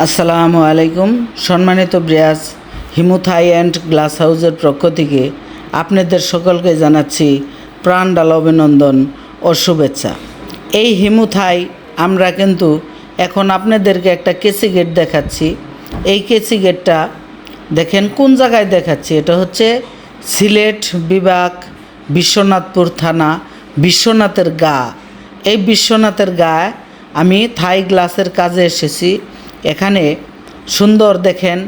আসসালামু আলাইকুম। সম্মানিত ব্রিয়াস হিমুথাই অ্যান্ড গ্লাস হাউসের পক্ষ থেকে আপনাদের সকলকে জানাচ্ছি প্রাণ ডাল অভিনন্দন ও শুভেচ্ছা। এই হিমুথাই আমরা কিন্তু এখন আপনাদেরকে একটা কেসি গেট দেখাচ্ছি। এই কেসি গেটটা দেখেন কোন জায়গায় দেখাচ্ছি? এটা হচ্ছে সিলেট বিভাগ বিশ্বনাথপুর থানা, বিশ্বনাথের গা। এই বিশ্বনাথের গায়ে আমি থাই গ্লাসের কাজে এসেছি। এখানে সুন্দর দেখেন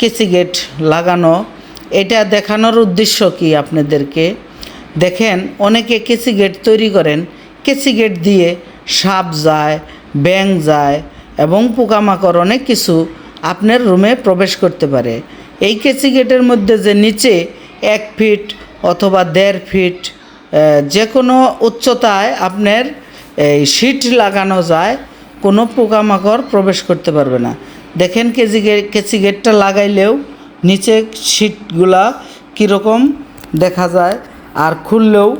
কেসি গেট লাগানো। এটা দেখানোর উদ্দেশ্য কি আপনাদেরকে? দেখেন অনেকে কেসি গেট তৈরি করেন। কেসি গেট দিয়ে সাপ যায়, ব্যাং যায় এবং পোকামাকড় অনেক কিছু আপনার রুমে প্রবেশ করতে পারে। এই কেসি গেটের মধ্যে যে নিচে এক ফিট অথবা দেড় ফিট যে কোনো উচ্চতায় আপনার এই শিট লাগানো যায়। কোনো পোকামাকড় প্রবেশ করতে পারবে না। দেখেন কেজি কেসি গেটটা লাগাইলেও নিচে শিটগুলা কীরকম দেখা যায় আর খুললেও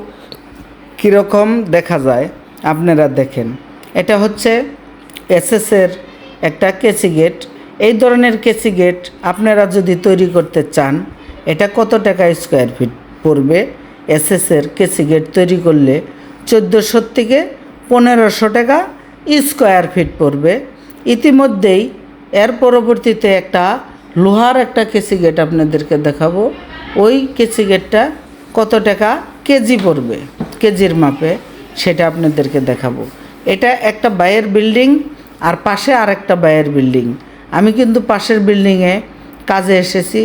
কীরকম দেখা যায়, আপনারা দেখেন। এটা হচ্ছে এসএসের একটা কেসি গেট। এই ধরনের কেসি গেট আপনারা যদি তৈরি করতে চান, এটা কত টাকা স্কোয়ার ফিট পড়বে? এসএসের কেসি গেট তৈরি করলে চোদ্দোশো থেকে পনেরোশো টাকা স্কোয়ার ফিট পড়বে। ইতিমধ্যেই এর পরবর্তীতে একটা লোহার একটা কেসি গেট আপনাদেরকে দেখাবো। ওই কেসি গেটটা কত টাকা কেজি পড়বে? কেজির মাপে সেটা আপনাদেরকে দেখাবো। এটা একটা বায়ের বিল্ডিং আর পাশে আর একটা বায়ের বিল্ডিং। আমি কিন্তু পাশের বিল্ডিংয়ে কাজে এসেছি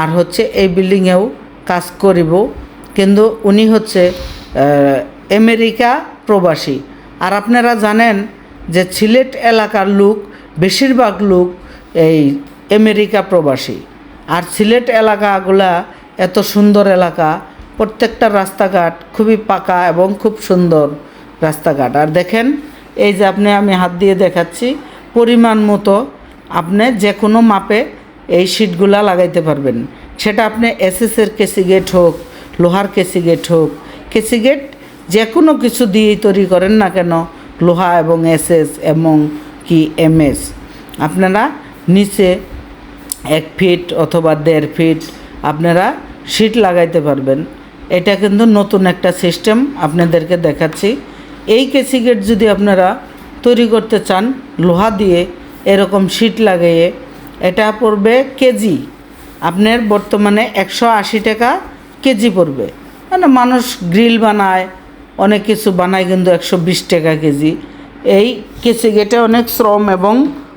আর হচ্ছে এই বিল্ডিংয়েও কাজ করিব। কিন্তু উনি হচ্ছে আমেরিকা প্রবাসী। আর আপনারা জানেন যে সিলেট এলাকার লোক, বেশিরভাগ লোক এই আমেরিকা প্রবাসী। আর সিলেট এলাকাগুলা এত সুন্দর এলাকা, প্রত্যেকটা রাস্তাঘাট খুবই পাকা এবং খুব সুন্দর রাস্তাঘাট। আর দেখেন, এই যে আপনি, আমি হাত দিয়ে দেখাচ্ছি, পরিমাণ মতো আপনি যে কোনো মাপে এই সিটগুলা লাগাইতে পারবেন। সেটা আপনি এসএসের কেসি গেট হোক, লোহার কেসি গেট হোক, কেসি গেট যে কোনো কিছু দিয়েই তৈরি করেন না কেন, লোহা এবং এসএস এবং কি এমএস। আপনারা নিচে এক ফিট অথবা দেড় ফিট আপনারা সিট লাগাইতে পারবেন। এটা কিন্তু নতুন একটা সিস্টেম আপনাদেরকে দেখাচ্ছি। এই কেসি গেট যদি আপনারা তৈরি করতে চান, লোহা দিয়ে এরকম সিট লাগিয়ে, এটা পড়বে কেজি। আপনার বর্তমানে একশো আশি টাকা কেজি পড়বে। মানে মানুষ গ্রিল বানায় অনেক কিছু বানায় কিন্তু একশো বিশ টাকা কেজি। এই কেসি গেটে অনেক শ্রম এবং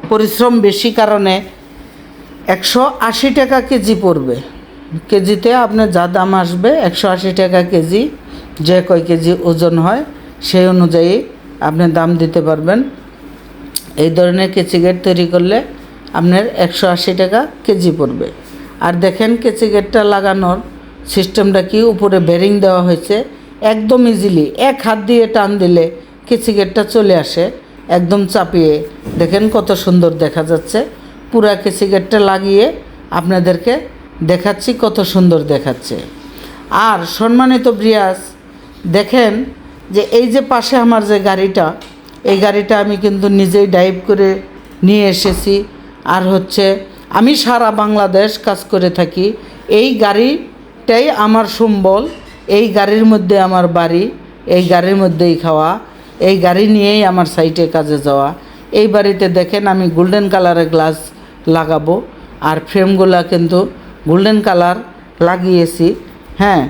পরিশ্রম বেশি কারণে একশো আশি টাকা কেজি পড়বে। কেজিতে আপনার যা দাম আসবে একশো আশি টাকা কেজি, যে কয় কেজি ওজন হয় সেই অনুযায়ী আপনি দাম দিতে পারবেন। এই ধরনের কেচি গেট তৈরি করলে আপনার একশো আশি টাকা কেজি পড়বে। আর দেখেন কেচি গেটটা লাগানোর সিস্টেমটা কি? উপরে বেরিং দেওয়া হয়েছে। একদম ইজিলি এক হাত দিয়ে টান দিলে কেচি গেটটা চলে আসে, একদম চাপিয়ে। দেখেন কত সুন্দর দেখা যাচ্ছে। পুরা কেচি গেটটা লাগিয়ে আপনাদেরকে দেখাচ্ছি কত সুন্দর দেখাচ্ছে। আর সম্মানিত ব্রিয়াস দেখেন যে এই যে পাশে আমার যে গাড়িটা, এই গাড়িটা আমি কিন্তু নিজেই ড্রাইভ করে নিয়ে এসেছি। আর হচ্ছে আমি সারা বাংলাদেশ কাজ করে থাকি। এই গাড়িটাই আমার সম্বল এই গাড়ির মধ্যে আমার বাড়ি, এই গাড়ির মধ্যেই খাওয়া, এই গাড়ি নিয়েই আমার সাইটে কাজে যাওয়া। এই বাড়িতে দেখেন আমি গোল্ডেন কালারের গ্লাস লাগাবো, আর ফ্রেমগুলা কিন্তু গোল্ডেন কালার লাগিয়েছি হ্যাঁ।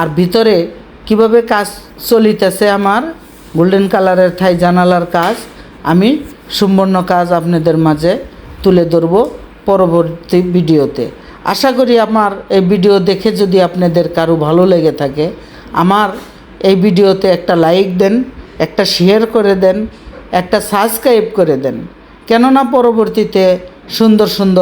আর ভিতরে কীভাবে কাজ চলিতেছে আমার গোল্ডেন কালারের ঠাই জানালার কাজ, আমি সম্পূর্ণ কাজ আপনাদের মাঝে তুলে ধরব পরবর্তী ভিডিওতে। আশা করি আমার এই ভিডিও দেখে যদি আপনাদের কারও ভালো লেগে থাকে, আমার এই ভিডিওতে একটা লাইক দেন, একটা শেয়ার করে দেন, একটা সাবস্ক্রাইব করে দেন। কেননা পরবর্তীতে সুন্দর সুন্দর